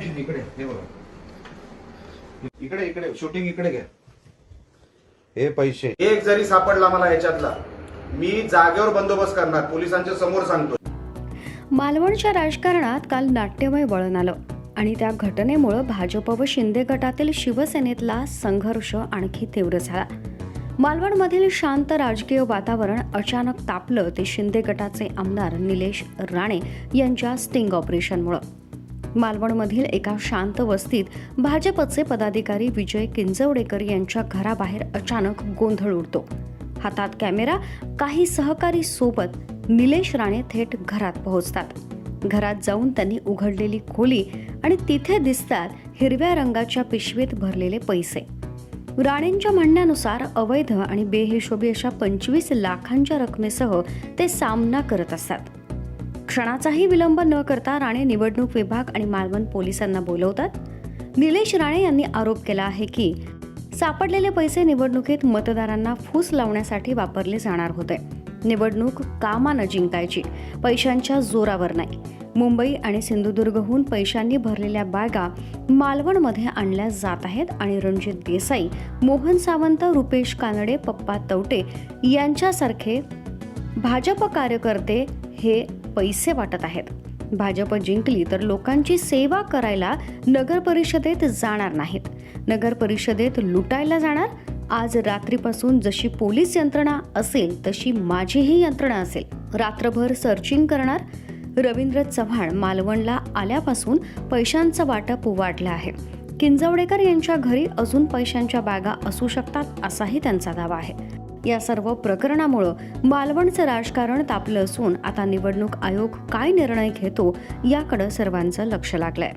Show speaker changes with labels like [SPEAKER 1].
[SPEAKER 1] इकडे हे बघा. इकडे इकडे शूटिंग इकडे घ्या. हे पैसे.
[SPEAKER 2] एक जरी सापडला मला याच्यातला मी जागेवर बंदोबस्त करणार पोलिसांच्या समोर सांगतो
[SPEAKER 3] मालवणच्या राजकारणात काल नाट्यमय वळण आलं आणि त्या घटनेमुळं भाजप व शिंदे गटातील शिवसेनेतला संघर्ष आणखी तीव्र झाला. मालवणमधील शांत राजकीय वातावरण अचानक तापलं ते शिंदे गटाचे आमदार निलेश राणे यांच्या स्टिंग ऑपरेशनमुळं. मालवणमधील एका शांत वस्तीत भाजपचे पदाधिकारी विजय किंजवडेकर यांच्या घराबाहेर अचानक गोंधळ उडतो. हातात कॅमेरा काही सहकारी सोबत निलेश राणे थेट घरात पोहोचतात. घरात जाऊन त्यांनी उघडलेली खोली आणि तिथे दिसतात हिरव्या रंगाच्या पिशवीत भरलेले पैसे. राणेंच्या म्हणण्यानुसार अवैध आणि बेहिशोबी अशा पंचवीस लाखांच्या रकमेसह ते सामना करत असतात. क्षणाचाही विलंब न करता राणे निवडणूक विभाग आणि मालवण पोलिसांना बोलवतात. निलेश राणे यांनी आरोप केला आहे की सापडलेले पैसे निवडणुकीत मतदारांना फूस लावण्यासाठी वापरले जाणार होते. निवडणूक कामानं जिंकायची पैशांच्या जोरावर नाही. मुंबई आणि सिंधुदुर्गहून पैशांनी भरलेल्या बॅगा मालवणमध्ये आणल्या जात आहेत आणि रणजित देसाई मोहन सावंत रुपेश कानडे पप्पा तवटे यांच्यासारखे भाजप कार्यकर्ते हे पैसे वाटत आहेत. भाजप जिंकली तर लोकांची सेवा करायला नगर परिषदेत जाणार नाहीत. नगर परिषदेत लुटायला जाणार? आज रात्रीपासून जशी पोलीस यंत्रणा असेल तशी माझीही यंत्रणा असेल. रात्रभर सर्चिंग करणार? रवींद्र चव्हाण मालवणला आल्यापासून पैशांचं वाटप वाढलं आहे. किंजवडेकर यांच्या घरी अजून पैशांच्या बॅगा असू शकतात असाही त्यांचा दावा आहे. या सर्व प्रकरणामुळं मालवणचं राजकारण तापलं असून आता निवडणूक आयोग काय निर्णय घेतो याकडं सर्वांचं लक्ष लागलंय.